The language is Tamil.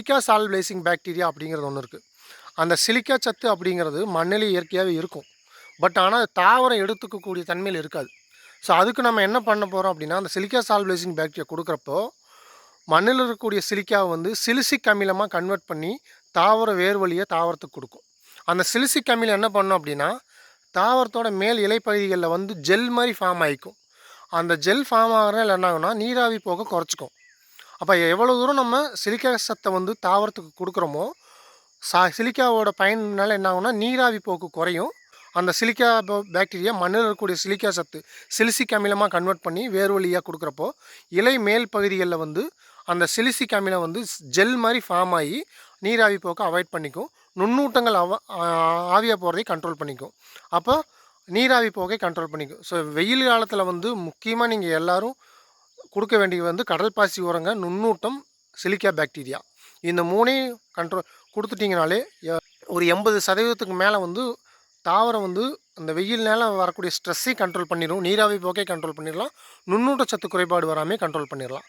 சிலிக்கா சால்பிளைசிங் பாக்டீரியா அப்படிங்கிறது ஒன்று இருக்குது அந்த சிலிக்கா சத்து அப்படிங்கிறது மண்ணிலே இயற்கையாகவே இருக்கும். பட் ஆனால் தாவரம் எடுத்துக்கக்கூடிய தன்மையில் இருக்காது. ஸோ அதுக்கு நம்ம என்ன பண்ண போகிறோம் அப்படின்னா அந்த சிலிக்கா சால்பிளைசிங் பாக்டீரியா கொடுக்குறப்போ மண்ணில் இருக்கக்கூடிய சிலிக்காவை வந்து சிலிசிக் அமிலமாக கன்வெர்ட் பண்ணி தாவர வேர் வழியை தாவரத்துக்கு கொடுக்கும். அந்த சிலிசிக் அமிலம் என்ன பண்ணும் அப்படின்னா தாவரத்தோட மேல் இலைப்பகுதிகளில் வந்து ஜெல் மாதிரி ஃபார்ம் ஆகிக்கும் அந்த ஜெல் ஃபார்ம் ஆகிறனால என்ன ஆகுனா நீராவி போக குறைச்சிக்கும். அப்போ எவ்வளோ தூரம் நம்ம சிலிக்கா சத்தை வந்து தாவரத்துக்கு கொடுக்குறோமோ சா சிலிக்காவோட பயனால் என்ன ஆகும்னா நீராவி போக்கு குறையும். அந்த சிலிக்கா பாக்டீரியா மண்ணில் இருக்கக்கூடிய சிலிக்கா சத்து சிலிசிக் அமிலமாக கன்வெர்ட் பண்ணி வேர் வழியாக கொடுக்குறப்போ இலை மேல் பகுதிகளில் வந்து அந்த சிலிசிக் அமிலம் வந்து ஜெல் மாதிரி ஃபார்ம் ஆகி நீராவி போக்க அவாய்ட் பண்ணிக்கும். நுண்ணூட்டங்கள் அவ ஆவியாக போகிறதை கண்ட்ரோல் பண்ணிக்கும். அப்போ நீராவி போக்கை கண்ட்ரோல் பண்ணிக்கும். ஸோ வெயில் காலத்தில் வந்து முக்கியமாக நீங்கள் எல்லோரும் கொடுக்க வேண்டியது வந்து கடல் பாசி உரங்க நுண்ணூட்டம் சிலிக்கா பாக்டீரியா. இந்த மூணையும் கண்ட்ரோல் கொடுத்துட்டிங்கனாலே ஒரு எண்பது சதவீதத்துக்கு மேலே வந்து தாவரம் வந்து அந்த வெயில்னால வரக்கூடிய ஸ்ட்ரெஸ்ஸையும் கண்ட்ரோல் பண்ணிடும் நீராவி போக்கை கண்ட்ரோல் பண்ணிடலாம் நுண்ணூட்ட சத்து குறைபாடு வராமல் கண்ட்ரோல் பண்ணிடலாம்